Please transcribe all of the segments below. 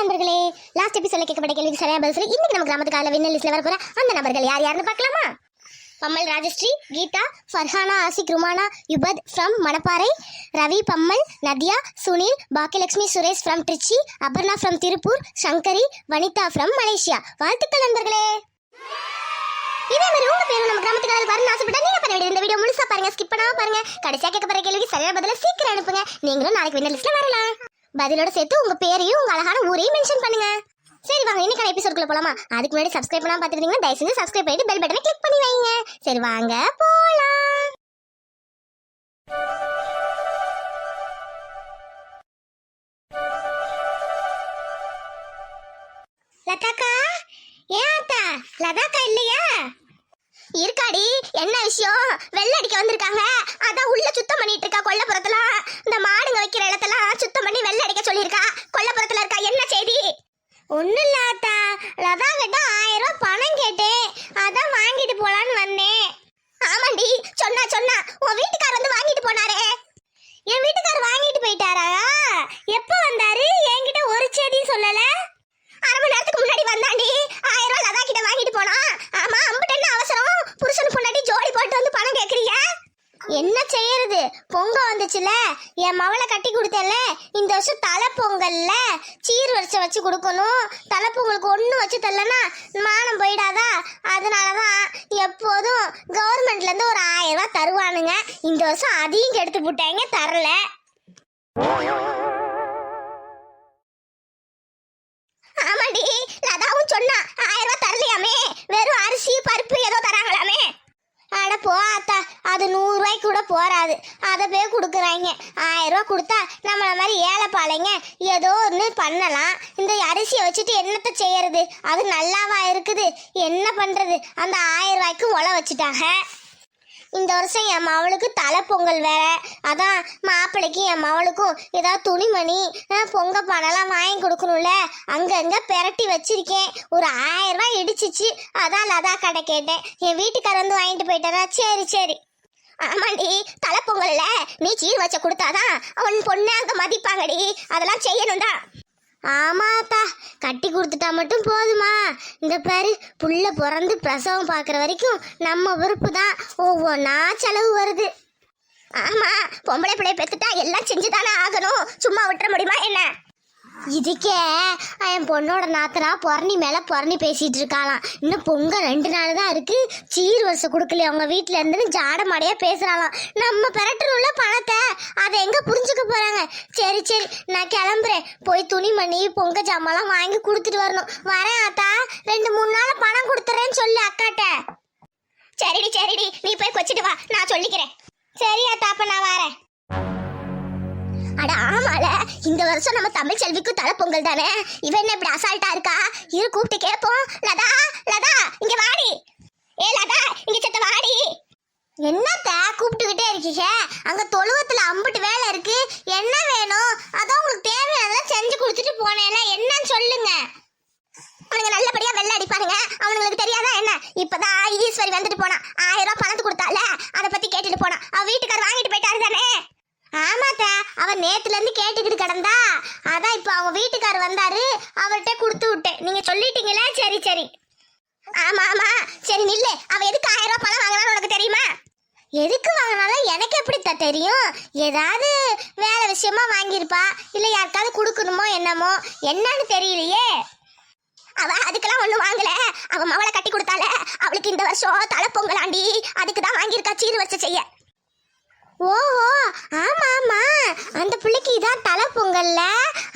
நண்பர்களே லாஸ்ட் எபிசோட்ல கேட்கப்பட்ட கேள்விக்கு சரியா பதில் சொல்லி இன்னைக்கு நம்ம கிராமத்து கால விண்ணல் லிஸ்ட்ல வர போற அந்த நபர்கள் யார் யாருன்னு பார்க்கலாமா? Pammal Rajashree Geetha Farhana Ashik Rumana யுபத் from Manapparai Ravi Pammal Nadhiya Sunil Bhagyalakshmi Suresh from Trichy Aparna from Tiruppur Sankari Vanitha from Malaysia. வாழ்த்துக்கள் நண்பர்களே. இதே மாதிரி உங்க பேரும் நம்ம கிராமத்துக்கு வரணும் ஆசைப்பட்டா நீங்க பண்ண வேண்டிய இந்த வீடியோ முழுசா பாருங்க ஸ்கிப் பண்ணாம பாருங்க. கடைசியா கேட்க போற கேள்விக்கு சரியான பதில சீக்கிரம் அனுப்புங்க. நீங்களும் நாளைக்கு வின்னர் லிஸ்ட்ல வரலாம். பதிலோட சேர்த்து உங்க பேரையும் உங்க அழகான ஊரையும் மென்ஷன் பண்ணுங்க. சரி வாங்க இன்னைக்கான எபிசோட்குள்ள போலாமா? அதுக்கு முன்னாடி சப்ஸ்கிரைப் பண்ணாம பாத்துக்கிட்டீங்கன்னா தயவு செஞ்சு சப்ஸ்கிரைப் பண்ணிட்டு பெல் பட்டனை கிளிக் பண்ணி வைங்க. சரி வாங்க போலாம். லதாக்கா? ஏன் அத்தா? லதாக்கா இல்லையா? இருக்காடி என்ன விஷயம்? வெள்ளை அடிக்க வந்திருக்காங்க. அதான் உள்ள சுத்தம் பண்ணிட்டு இருக்கா கொல்லப்புறத்துல. இந்த மாடுங்க வைக்கிற இடத்தெல்லாம் சுத்தம் பண்ணி வெள்ளை அடிக்க சொல்லியிருக்கா. கொல்லப்புறத்துல இருக்கா என்ன செய்தி? ஒன்றும் இல்லாத்தா லதா கிட்ட ஆயிரம் ரூபாய் பணம் கேட்டேன். அதான் வாங்கிட்டு போலான்னு வந்தேன். ஆமாண்டி சொன்னா சொன்னா. உன் வீட்டுக்கார் வந்து வாங்கிட்டு போனாரே. என் வீட்டுக்கார் வாங்கிட்டு போயிட்டாரா? எப்போ வந்தாரு? என்கிட்ட ஒரு செய்தியும் சொல்லல அரை மணி நேரத்துக்கு முன்னாடி வந்தாண்டி ஆயிரம் ரூபாய் லதா கிட்ட வாங்கிட்டு போனா ஆமா அம்பிட்டு என்ன அவசரம் புருஷன் பொண்டாட்டி ஜோடி போட்டு வந்து பணம் கேக்குறீங்க என்ன செய்யறது பொங்க வந்துச்சுல என் மவளை கட்டி கொடுத்தல இந்த வருஷம் தலை பொங்கல்ல சீர் வரிசை வச்சு கொடுக்கணும். தலை பொங்கலுக்கு ஒன்றும் வச்சு தரலனா மானம் போயிடாதா? அதனால தான் எப்போதும் கவர்மெண்ட்லேருந்து ஒரு ஆயிரம் ரூபா தருவானுங்க. இந்த வருஷம் அதையும் கெடுத்து போட்டாங்க தரல. ஆமாடி லதாவும் சொன்னா ஆயிரம் ரூபா தரலையாமே. வெறும் அரிசி பருப்பு ஏதோ தராங்களாமே. அட போ அத்தா அது நூறு ரூபாய்க்கு கூட போறாது. அதை போய் கொடுக்குறாங்க. ஆயிரம் ரூபாய் கொடுத்தா நம்மள மாதிரி ஏழை பாலைங்க ஏதோ ஒன்று பண்ணலாம். இந்த அரிசியை வச்சுட்டு என்னத்தை செய்யறது? அது நல்லாவா இருக்குது? என்ன பண்றது? அந்த ஆயிரம் ரூபாய்க்கு வச்சுட்டாங்க. இந்த வருஷம் என் மவளுக்கு தலை பொங்கல் வேற. அதான் மாப்பிள்ளைக்கும் என் மவளுக்கும் ஏதாவது துணிமணி பொங்க பணம்லாம் வாங்கி கொடுக்கணும்ல. அங்கங்க பெரட்டி வச்சிருக்கேன். ஒரு ஆயிரம் ரூபாய் இடிச்சிச்சு. அதான் லதா கடை கேட்டேன். என் வீட்டுக்கார வந்து வாங்கிட்டு போயிட்டாரா? சரி சரி. ஆமாண்டி தலை பொங்கல்ல நீ சீர் வச்ச கொடுத்தாதான் அவன் பொண்ணு அங்கே மதிப்பாங்கடி. அதெல்லாம் செய்யணும் தான் ஆமாத்தா. கட்டி கொடுத்துட்டா மட்டும் போதுமா. இந்த பாரு புள்ள பிறந்து பிரசவம் பார்க்குற வரைக்கும் நம்ம உறுப்பு தான். ஒவ்வொன்றா செலவு வருது. ஆமாம் பொம்பளை பிள்ளைய பெற்றுட்டா எல்லாம் செஞ்சு தானே ஆகணும். சும்மா விட்டுற முடியுமா என்ன? இதுக்கே என் பொண்ணோட நாத்தனா பொறணி மேலே பொறணி பேசிகிட்டு இருக்காளாம். இன்னும் பொங்க ரெண்டு நாள் தான் இருக்குது சீர் வருஷம் கொடுக்கல அவங்க வீட்டில் இருந்து ஜாட மாடையா பேசுறாளாம். நம்ம பெரட்டணும்ல பணத்தை அதை எங்கே புரிஞ்சுக்க போகிறாங்க சரி சரி நான் கிளம்புறேன். போய் துணிமணி பொங்க ஜாமான்லாம் வாங்கி கொடுத்துட்டு வரணும். வரேன் ஆத்தா. ரெண்டு மூணு நாள் பணம் கொடுத்துறேன்னு சொல்லு அக்காட்ட. சரிடி சரிடி நீ போய் கொச்சிட்டு வா. நான் சொல்லிக்கிறேன். சரி ஆத்தா அப்போ நான் வரேன். அட ஆமால. இந்த வருஷம் நம்ம தமிழ் செல்விக்கு தலை பொங்கல் தானே? இவன் என்ன இப்படி அசால்ட்டா இருக்கா? இரு கூப்பிட்டு கேட்போம் லதா லதா இங்க வாடி. ஏ லதா இங்க செத்த வாடி. என்னத்த கூப்பிட்டுக்கிட்டே இருக்கீங்க? அங்க தொழுவத்துல அம்புட்டு வேலை இருக்கு. என்ன வேணும்? அதான் உங்களுக்கு தேவையானதெல்லாம் செஞ்சு கொடுத்துட்டு போனேன்ல என்னன்னு சொல்லுங்க. அவனுங்க நல்லபடியா வெள்ள அடிப்பாருங்க அவனுங்களுக்கு தெரியாதா என்ன? இப்பதான் ஈஸ்வரி வந்துட்டு போனா. ஆயிரம் ரூபாய் பணத்து கொடுத்தால. அதை பத்தி கேட்டுட்டு போனா. அவ வீட்டுக்காரர் வாங்கிட்டு போயிட்டாரு தானே? ஆமாத்த அவன் நேத்துல இருந்து கேட்டுக்கிட்டு கிடந்தா. அதான் இப்ப அவங்க வீட்டுக்காரர் வந்தாரு அவர்கிட்ட கொடுத்து விட்டேன். நீங்க சொல்லிட்டீங்களா? சரி சரி. ஆமா ஆமா. சரி நில்லு. அவ எதுக்கு ஆயிரம் ரூபாய் பணம் வாங்கினாலும் உனக்கு தெரியுமா? எதுக்கு வாங்கினாலும் எனக்கு எப்படி தெரியும்? ஏதாவது வேலை விஷயமா வாங்கியிருப்பா. இல்ல யாருக்காவது கொடுக்கணுமோ என்னமோ? என்னன்னு தெரியலையே. அவ அதுக்கெல்லாம் ஒன்றும் வாங்கல. அவ மவளை கட்டி கொடுத்தால. அவளுக்கு இந்த வருஷம் தலை பொங்கலாண்டி. அதுக்கு தான் வாங்கியிருக்கா சீர் வச்ச செய்ய. ஓஹோ ஆமா ஆமா. அந்த பிள்ளைக்கு இதான் தலை பொங்கல்ல.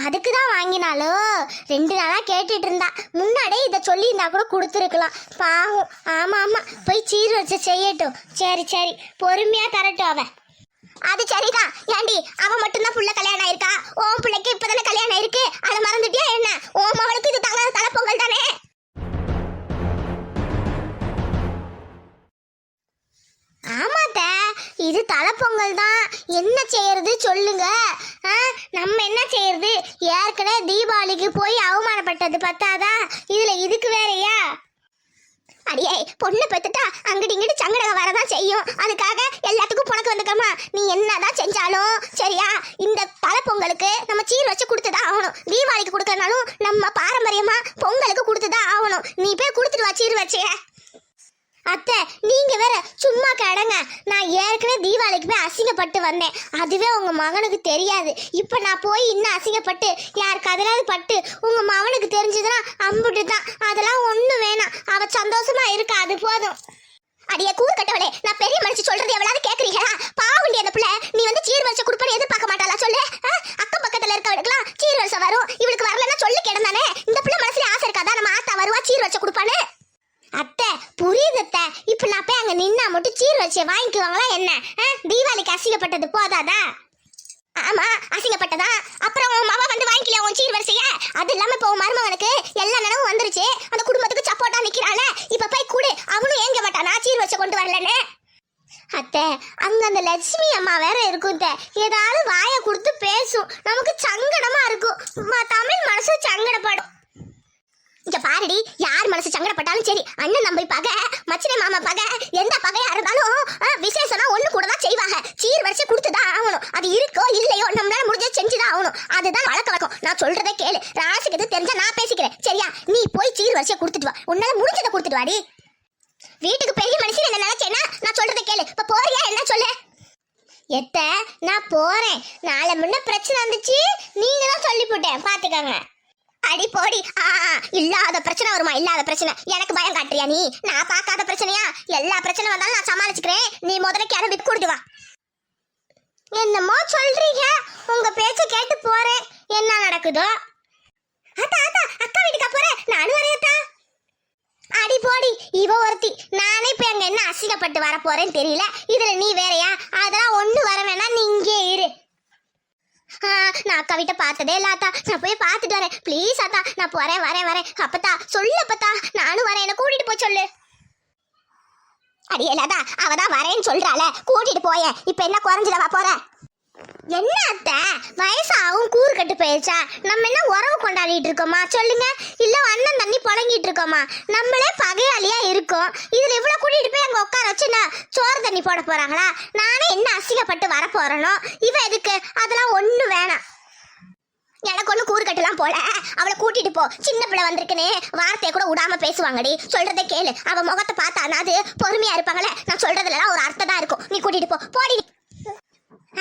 அதுக்கு தான் வாங்கினாலோ ரெண்டு நாளா கேட்டுட்டு இருந்தா. முன்னாடியே இதை சொல்லியிருந்தா கூட கொடுத்துருக்கலாம். பாவம். ஆமா ஆமா. போய் சீர் வச்சு செய்யட்டும். சரி சரி. பொறுமையா தரட்டும் அவன். அது சரிதான். ஏண்டி அவன் மட்டும்தான் புள்ள கல்யாணம் ஆயிருக்கா? உன் பிள்ளைக்கு இப்பதானே கல்யாணம் ஆயிருக்கு? அதை மறந்துட்டியா என்ன? ஓ மகளுக்கு இது தலை பொங்கல் தானே? ஆமாத்த இது தலைப்பொங்கல் தான். என்ன செய்யறது சொல்லுங்க. நம்ம என்ன செய்யறது? ஏற்கனவே தீபாவளிக்கு போய் அவமானப்பட்டது பத்தாதா? இதுல இதுக்கு வேறையா? அடியே பொண்ணு பெத்துட்டா அங்கிட்டு இங்கிட்டு சங்கடக வரதான் செய்யும். அதுக்காக எல்லாத்துக்கும் புனக்கு வந்துக்கமா நீ என்னதான் செஞ்சாலும் சரியா? இந்த தலைப்பொங்கலுக்கு நம்ம சீர் வச்சு கொடுத்துதான் ஆகணும். தீபாவளிக்கு கொடுக்கறனாலும் நம்ம பாரம்பரியமா பொங்கலுக்கு கொடுத்துதான் ஆகணும். நீ போய் கொடுத்துட்டு வா சீர் வச்சிய அத்தை நீங்க வேற சும்மா கடங்க. நான் ஏற்கனவே தீபாவளிக்கு போய் அசிங்கப்பட்டு வந்தேன். அதுவே உங்க மகனுக்கு தெரியாது. இப்ப நான் போய் இன்னும் அசிங்கப்பட்டு யாருக்கு அதெல்லாம் பட்டு உங்க மகனுக்கு தெரிஞ்சதுன்னா அம்புட்டு தான் அதெல்லாம் ஒண்ணு வேணாம். அவ சந்தோஷமா இருக்கா அது போதும். அடியே கூறு கட்டவளே நான் பெரிய மனுஷன் சொல்றது எவ்வளவு கேக்குறீங்களா? பாவுண்டி அந்த பிள்ளை நீ வந்து சீர் வரிசை கொடுப்பேன்னு எதிர்பார்க்க மாட்டாளா சொல்லு? அக்கம் பக்கத்துல இருக்கவளுக்குலாம் சீர் வரிசை வரும். இவளுக்கு வரலன்னா சொல்லி கிடந்தானே? இந்த பிள்ளை மனசுல ஆசை இருக்காதா? நம்ம ஆத்தா வருவா சீர் வரிசை கொடுப்பானு அத்தை புரியுது அத்தை. இப்போ நான் போய் அங்கே நின்னா மட்டும் சீர் வச்சு வாங்கிக்குவாங்களா என்ன? ஆ? தீபாவளிக்கு அசிங்கப்பட்டது போதாதா? ஆமா அசிங்கப்பட்டதா? அப்புறம் உன் மாமா வந்து வாங்கிக்கலையா உன் சீர் வரிசைய? அது இல்லாம இப்போ உன் மருமகனுக்கு எல்லா நிலவும் வந்துருச்சு. அந்த குடும்பத்துக்கு சப்போர்ட்டா நிக்கிறாள. இப்ப போய் கூடு. அவனும் ஏங்க மாட்டானா. சீர் வச்சு கொண்டு வரலன்னு. அத்தை அங்க அந்த லட்சுமி அம்மா வேற இருக்கும் ஏதாவது வாயை கொடுத்து பேசும். நமக்கு சங்கடமா இருக்கும். தமிழ் மனசு சங்கடப்படும். பாருடி யார் மனசு சங்கடப்பட்டாலும் சரி அண்ணன் நம்பி பகை மச்சினை மாமா பகை எந்த பகையா இருந்தாலும் ஆ, விசேஷம்னா ஒண்ணு கூட தான் செய்வாங்க. சீர் வரிசை கொடுத்துதான் ஆகணும். அது இருக்கோ இல்லையோ நம்மளால முடிஞ்ச செஞ்சுதான் ஆகணும். அதுதான் வழக்க வழக்கம். நான் சொல்றதே கேளு. ராசிக்கு எது தெரிஞ்சா நான் பேசிக்கிறேன். சரியா? நீ போய் சீர் வரிசையை கொடுத்துட்டு வா. உன்னால முடிஞ்சதை கொடுத்துட்டு வாடி. வீட்டுக்கு பெரிய மனுஷன் என்ன நினைச்சேன்னா நான் சொல்றதை கேளு. இப்ப போறியா? என்ன சொல்லு? எத்த நான் போறேன். நாளை முன்ன பிரச்சனை வந்துச்சு. நீங்க தான் சொல்லி போட்டேன் பாத்துக்கோங்க. அடி போடி. ஆ இல்லாத பிரச்சனை வருமா? இல்லாத பிரச்சனை. எனக்கு பயம் காட்டுறியா நீ? நான் பார்க்காத பிரச்சனையா? எல்லா பிரச்சனை வந்தாலும் நான் சமாளிச்சுக்கிறேன். நீ முதல்ல கிளம்பி கொடுத்து வா. என்னமோ சொல்றீங்க. உங்க பேச்ச கேட்டு போறேன். என்ன நடக்குதோ? அத்தா அத்தா அக்கா வீட்டுக்கா போறேன் நானும் வரையத்தா அடி போடி. இவ ஒருத்தி. நானே இப்ப எங்க என்ன அசிங்கப்பட்டு வர போறேன்னு தெரியல. இதுல நீ வேறையா? அதெல்லாம் ஒண்ணு வர வேணாம் நீ இங்கே இரு ஆ, அக்காவிட்ட பார்த்ததே இல்ல அத்தா. நான் போய் பார்த்துட்டு வரேன். ப்ளீஸ் அத்தா நான் போறேன் வரேன் வரேன். அப்பத்தா சொல்லு அப்பத்தா. நானும் வரேன். என்ன கூட்டிட்டு போய் சொல்லு. அடியலாதா அவ தான் வரேன்னு சொல்றாள. கூட்டிட்டு போய. இப்ப என்ன குறைஞ்சிடவா போற என்ன அத்தை? வயசாகவும் கூறு கட்டு போயிருச்சா? நம்ம என்ன உறவு கொண்டாடிட்டு இருக்கோமா? சொல்லுங்க. இல்ல அண்ணன் தண்ணி புழங்கிட்டு இருக்கோமா? நம்மளே பகையாளியா இருக்கோம். இதுல இவ்வளவு கூட்டிட்டு போய் அங்க உட்கார வச்சு சோறு தண்ணி போட போறாங்களா? நானே என்ன அசிங்கப்பட்டு வர போறனோ இவ எதுக்கு? அதெல்லாம் ஒண்ணு வேணாம். எனக்கு ஒண்ணு கூறு கட்டலாம் போல. அவளை கூட்டிட்டு போ. சின்ன பிள்ளை வந்திருக்குன்னு வார்த்தையை கூட விடாம பேசுவாங்கடி. சொல்றதை கேளு. அவ முகத்தை பார்த்தா அது பொறுமையா இருப்பாங்களே நான் சொல்றதுல ஒரு அர்த்தம் தான் இருக்கும். நீ கூட்டிட்டு போ. போடி.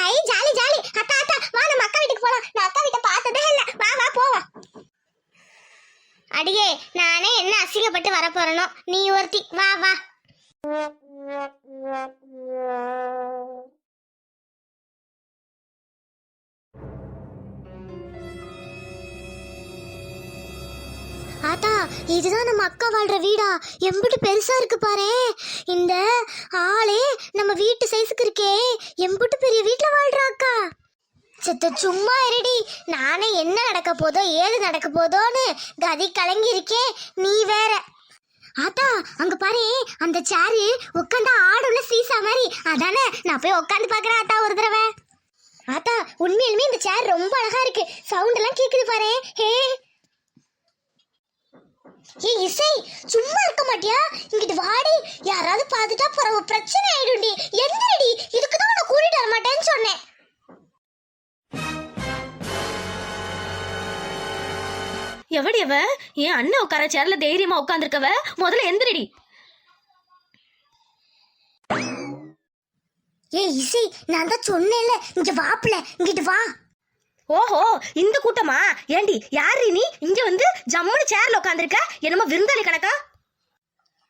ஐ ஜாலி ஜாலி. அத்தா அத்தா வா நம்ம அக்கா வீட்டுக்கு போலாம். நான் அக்கா வீட்டை பார்த்ததே இல்ல. வா வா போவோம். அடியே நானே என்ன அசிங்கப்பட்டு வர போறனோ நீ ஒருத்தி. வா வா. ஆத்தா இதுதான் நம்ம அக்கா வாழ்ற வீடா. எம்பிட்டு பெருசா இருக்கு பாரு. இந்த ஆளே நம்ம வீட்டு சைஸுக்கு இருக்கே. எம்பிட்டு பெரிய வீட்டுல வாழ்ற அக்கா. சித்த சும்மா இருடி. நானே என்ன நடக்க போதோ ஏது நடக்க போதோன்னு கதி கலங்கி இருக்கே. நீ வேற. ஆத்தா அங்க பாரு. அந்த சேரு உட்காந்தா ஆடுல சீசா மாதிரி. அதானே நான் போய் உட்காந்து பாக்குறேன் ஆத்தா ஒரு தடவை. ஆத்தா உண்மையிலுமே இந்த சேர் ரொம்ப அழகா இருக்கு. சவுண்ட் எல்லாம் கேக்குது பாரு. ஹே. ஏய் இசை சும்மா இருக்க மாட்டியா? இங்கிட்டு வாடி. யாராவது பார்த்துட்டா பிறகு பிரச்சனை ஆயிடும்டி. என்னடி? இதுக்கு தான் நான் கூட்டிட்டு வர மாட்டேன்னு சொன்னேன். எவடி அவ? என் அண்ணன் உட்கார சேர்ல தைரியமா உட்காந்துருக்கவ முதல்ல எந்திரடி. ஏய் இசை நான் தான் சொன்னேன்ல. இங்க வாப்புல. இங்கிட்டு வா. ஓஹோ இந்த கூட்டமா? ஏண்டி யாரு நீ? இங்க வந்து ஜம்முன்னு சேர்ல உட்காந்துருக்க என்னமோ விருந்தாளி கணக்கா?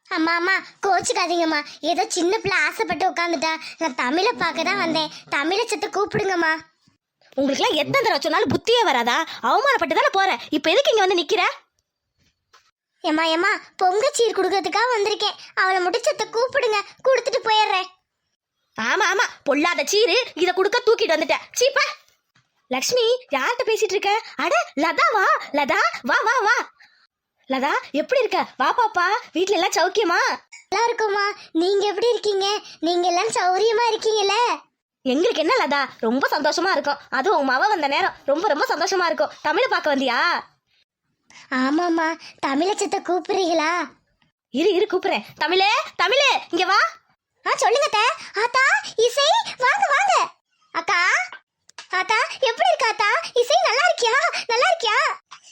அம்மா அம்மா கோச்சுக்காதீங்கம்மா. ஏதோ சின்ன பிள்ளை ஆசைப்பட்டு உட்காந்துட்டா நான் தமிழை பார்க்க தான் வந்தேன். தமிழை சத்த கூப்பிடுங்கம்மா. உங்களுக்குலாம் எத்தனை தடவை சொன்னாலும் புத்தியே வராதா? அவமானப்பட்டு தானே போற? இப்ப எதுக்கு இங்க வந்து நிக்கிற? ஏம்மா ஏம்மா பொங்கச்சீர் கொடுக்கறதுக்காக வந்திருக்கேன். அவளை மட்டும் சத்த கூப்பிடுங்க. கொடுத்துட்டு போயிடுறேன். ஆமா ஆமா. பொல்லாத சீரு. இத குடுக்க தூக்கிட்டு வந்துட்ட சீப்பா. லக்ஷ்மி யார்கிட்ட பேசிட்டு இருக்க? அட லதா வா லதா வா வா வா. லதா எப்படி இருக்க? வா பாப்பா. வீட்ல எல்லாம் சௌக்கியமா? நல்லா இருக்கும்மா. நீங்க எப்படி இருக்கீங்க? நீங்க எல்லாம் சௌரியமா இருக்கீங்கல்ல? எங்களுக்கு என்ன லதா? ரொம்ப சந்தோஷமா இருக்கும். அதுவும் உன் மவ வந்த நேரம். ரொம்ப ரொம்ப சந்தோஷமா இருக்கும். தமிழை பார்க்க வந்தியா? ஆமாம்மா. தமிழை சத்த கூப்பிடுறீங்களா? இரு இரு கூப்பிடுறேன். தமிழே தமிழே இங்க வா. ஆ சொல்லுங்க அத்தை. ஆத்தா இசை வாங்க வாங்க. அக்கா ஆத்தா எப்படி இருக்க ஆத்தா இசை நல்லா இருக்கியா? நல்லா இருக்கியா?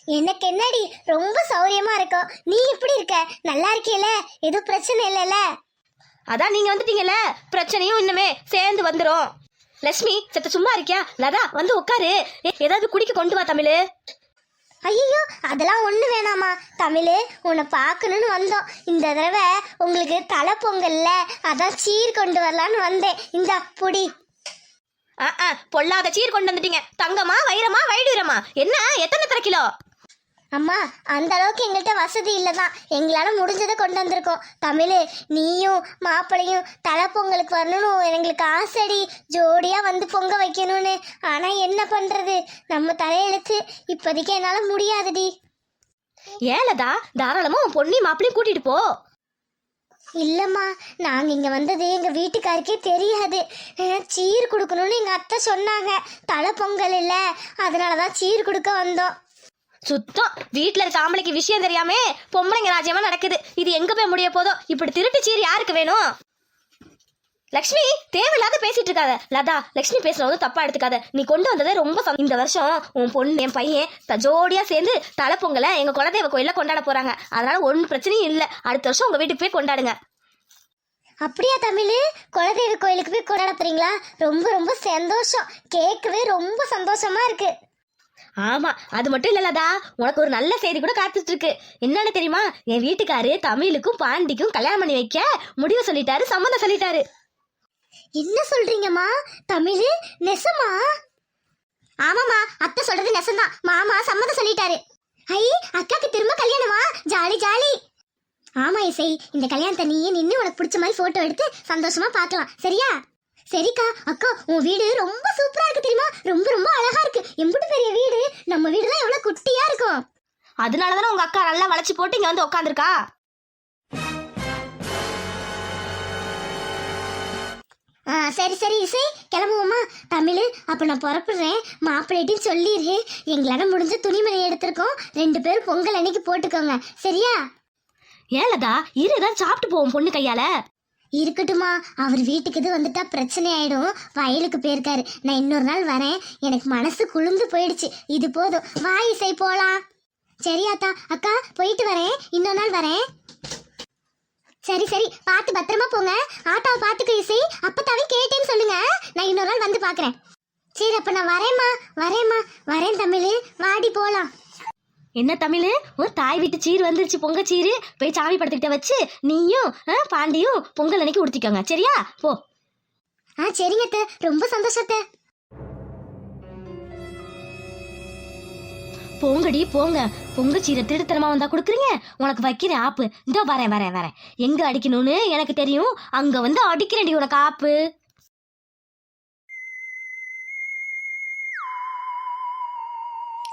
எனக்கு என்னடி ரொம்ப சௌரியமா இருக்கும் நீ எப்படி இருக்க? நல்லா இருக்கியல எதுவும் பிரச்சனை இல்லைல்ல? அதான் நீங்க வந்துட்டீங்கல்ல? பிரச்சனையும் இன்னுமே சேர்ந்து வந்துரும். லட்சுமி செத்த சும்மா இருக்கியா? லதா வந்து உட்காரு. ஏதாவது குடிக்க கொண்டு வா தமிழ். ஐயோ அதெல்லாம் ஒண்ணு வேணாமா? தமிழ் உன்னை பார்க்கணும்னு வந்தோம். இந்த தடவை உங்களுக்கு தலை பொங்கல்ல அதான் சீர் கொண்டு வரலான்னு வந்தேன். இந்த புடி. ஆ ஆ, பொல்லாத சீர் கொண்டு வந்துட்டீங்க. தங்கமா வைரமா வைடூரமா? என்ன எத்தனை எத்தனை கிலோ? அம்மா அந்த அளவுக்கு எங்கள்கிட்ட வசதி இல்லைதான். எங்களால முடிஞ்சதை கொண்டு வந்திருக்கோம். தமிழ் நீயும் மாப்பிளையும் தலை பொங்கலுக்கு வரணும்னு எங்களுக்கு ஆசைடி. ஜோடியா வந்து பொங்க வைக்கணும்னு. ஆனா என்ன பண்றது? நம்ம தலையெழுத்து இப்போதைக்கு என்னால முடியாதுடி. ஏன் லதா தாராளமா உன் பொண்ணி மாப்பிளையும் கூட்டிட்டு போ. இல்லம்மா நாங்கள் இங்கே வந்தது எங்கள் வீட்டுக்காருக்கே தெரியாது. சீர் கொடுக்கணும்னு எங்கள் அத்தை சொன்னாங்க. தலை பொங்கல் இல்லை. அதனால தான் சீர் கொடுக்க வந்தோம். சுத்தம். வீட்டில் இருக்க ஆம்பளைக்கு விஷயம் தெரியாமே பொம்பளைங்க ராஜ்யமாக நடக்குது. இது எங்கே போய் முடிய போதோ? இப்படி திருட்டு சீர் யாருக்கு வேணும்? லக்ஷ்மி தேவையில்லாத பேசிட்டு இருக்காத லதா லக்ஷ்மி பேசுறது தப்பா எடுத்துக்காத. நீ கொண்டு வந்ததே ரொம்ப. இந்த வருஷம் உன் பொண்ணு என் பையன் த- ஜோடியா சேர்ந்து தலை பொங்கலை எங்க குலதெய்வ கோயில்ல கொண்டாட போறாங்க. அதனால ஒன்றும் பிரச்சனையும் இல்லை. அடுத்த வருஷம் உங்க வீட்டுக்கு போய் கொண்டாடுங்க. அப்படியா தமிழ்? குலதெய்வ கோயிலுக்கு போய் கொண்டாட போறீங்களா ரொம்ப ரொம்ப சந்தோஷம். கேட்கவே ரொம்ப சந்தோஷமா இருக்கு. ஆமா அது மட்டும் இல்ல லதா. உனக்கு ஒரு நல்ல செய்தி கூட காத்துட்டு இருக்கு என்னன்னு தெரியுமா? என் வீட்டுக்காரு தமிழுக்கும் பாண்டிக்கும் கல்யாணம் பண்ணி வைக்க முடிவு சொல்லிட்டாரு சம்மந்தம் சொல்லிட்டாரு. என்ன சொல்றீங்கம்மா? தமிழ் நெசமா? ஆமாமா அத்தை சொல்றது நெசம்தான். மாமா சம்மதம் சொல்லிட்டாரு. ஐ அக்காக்கு திரும்ப கல்யாணமா? Jolly jolly. ஆமா இசை. இந்த கல்யாணத்தை நீயே நின்று உனக்கு பிடிச்ச மாதிரி போட்டோ எடுத்து சந்தோஷமா பார்க்கலாம். சரியா? சரிக்கா. அக்கா உன் வீடு ரொம்ப சூப்பரா இருக்கு தெரியுமா? ரொம்ப ரொம்ப அழகா இருக்கு. எம்புட்டு பெரிய வீடு. நம்ம வீடுலாம் எவ்வளவு குட்டியா இருக்கும். அதனாலதானே உங்க அக்கா நல்லா வளைச்சு போட்டு இங்க வந்து உட்காந்துருக்கா சரி சரி இசை. கிளம்புவோமா? தமிழ் அப்போ நான் புறப்படுறேன். மாப்பிள்ளைட்டையும் சொல்லிடு எங்களால முடிஞ்ச துணிமணி எடுத்திருக்கோம். ரெண்டு பேரும் பொங்கல் அன்னைக்கு போட்டுக்கோங்க. சரியா? ஏன் லதா? இரு ஏதாவது சாப்பிட்டு போவோம் பொண்ணு கையால. இருக்கட்டுமா அவர் வீட்டுக்கு இது வந்துட்டா பிரச்சனை ஆயிடும். வயலுக்கு போயிருக்காரு. நான் இன்னொரு நாள் வரேன். எனக்கு மனசு குளிர்ந்து போயிடுச்சு. இது போதும். வா இசை போலாம். சரியாத்தா. அக்கா போயிட்டு வரேன். இன்னொரு நாள் வரேன். சரி சரி. பார்த்து பத்திரமா போங்க. ஆட்டாவை பார்த்துக்க இசை. அப்பத்தாவே கேட்டேன்னு சொல்லுங்க. நான் இன்னொரு நாள் வந்து பார்க்கறேன். சரி அப்ப நான் வரேம்மா. வரேம்மா. வரேன் தமிழ். வாடி போலாம். என்ன தமிழ்? ஒரு தாய் வீட்டு சீர் வந்துருச்சு. பொங்க சீரு. போய் சாமி படத்துக்கிட்ட வச்சு நீயும் பாண்டியும் பொங்கல் அன்னைக்கு உடுத்திக்கோங்க. சரியா? போ. ஆ சரிங்க ரொம்ப சந்தோஷத்தை போங்கடி போங்க. பொங்க சீரை திருத்தனமா வந்தா கொடுக்குறீங்க? உனக்கு வைக்கிறேன் ஆப்பு. இதோ வரேன் வரேன் வரேன். எங்க அடிக்கணும்னு எனக்கு தெரியும். அங்க வந்து அடிக்கிறேன்டி உனக்கு ஆப்பு.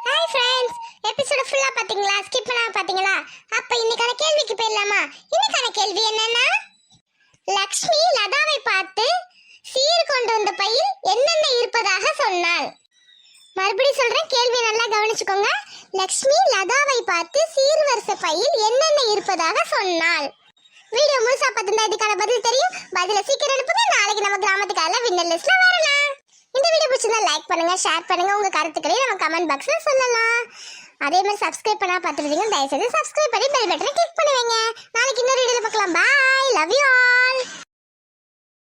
ஹாய் ஃப்ரெண்ட்ஸ் எபிசோட ஃபுல்லா பாத்தீங்களா? ஸ்கிப் பண்ணாம பாத்தீங்களா? அப்ப இன்னைக்கான கேள்விக்கு போயிடலாமா? இன்னைக்கான கேள்வி என்னன்னா லக்ஷ்மி லதாவை பார்த்து சீர் கொண்டு வந்த பையில் என்னென்ன இருப்பதாக சொன்னாள். மறுபடியும் சொல்றேன் கேள்வி நல்லா கவனிச்சுக்கோங்க. லக்ஷ்மி லதாவை பார்த்து சீர்வரிசை பையில் என்னென்ன இருப்பதாக சொன்னாள். வீடியோ முழுசா பார்த்திருந்தா இதுக்கான பதில் தெரியும். பதில சீக்கிரம் அனுப்புங்க நாளைக்கு நம்ம கிராமத்துக்கால வின்னர் லிஸ்ட்ல வரலாம். இந்த வீடியோ பிடிச்சிருந்தா லைக் பண்ணுங்க ஷேர் பண்ணுங்க. உங்க கருத்துக்களையும் நம்ம கமெண்ட் பாக்ஸ்ல சொல்லலாம். அதே மாதிரி சப்ஸ்கிரைப் பண்ணா பார்த்துருந்தீங்க தயவுசெய்து சப்ஸ்கிரைப் பண்ணி பெல் பட்டனை கிளிக் பண்ணுவீங்க. நாளைக்கு இன்னொரு வீடியோல பார்க்கலாம். Bye love you all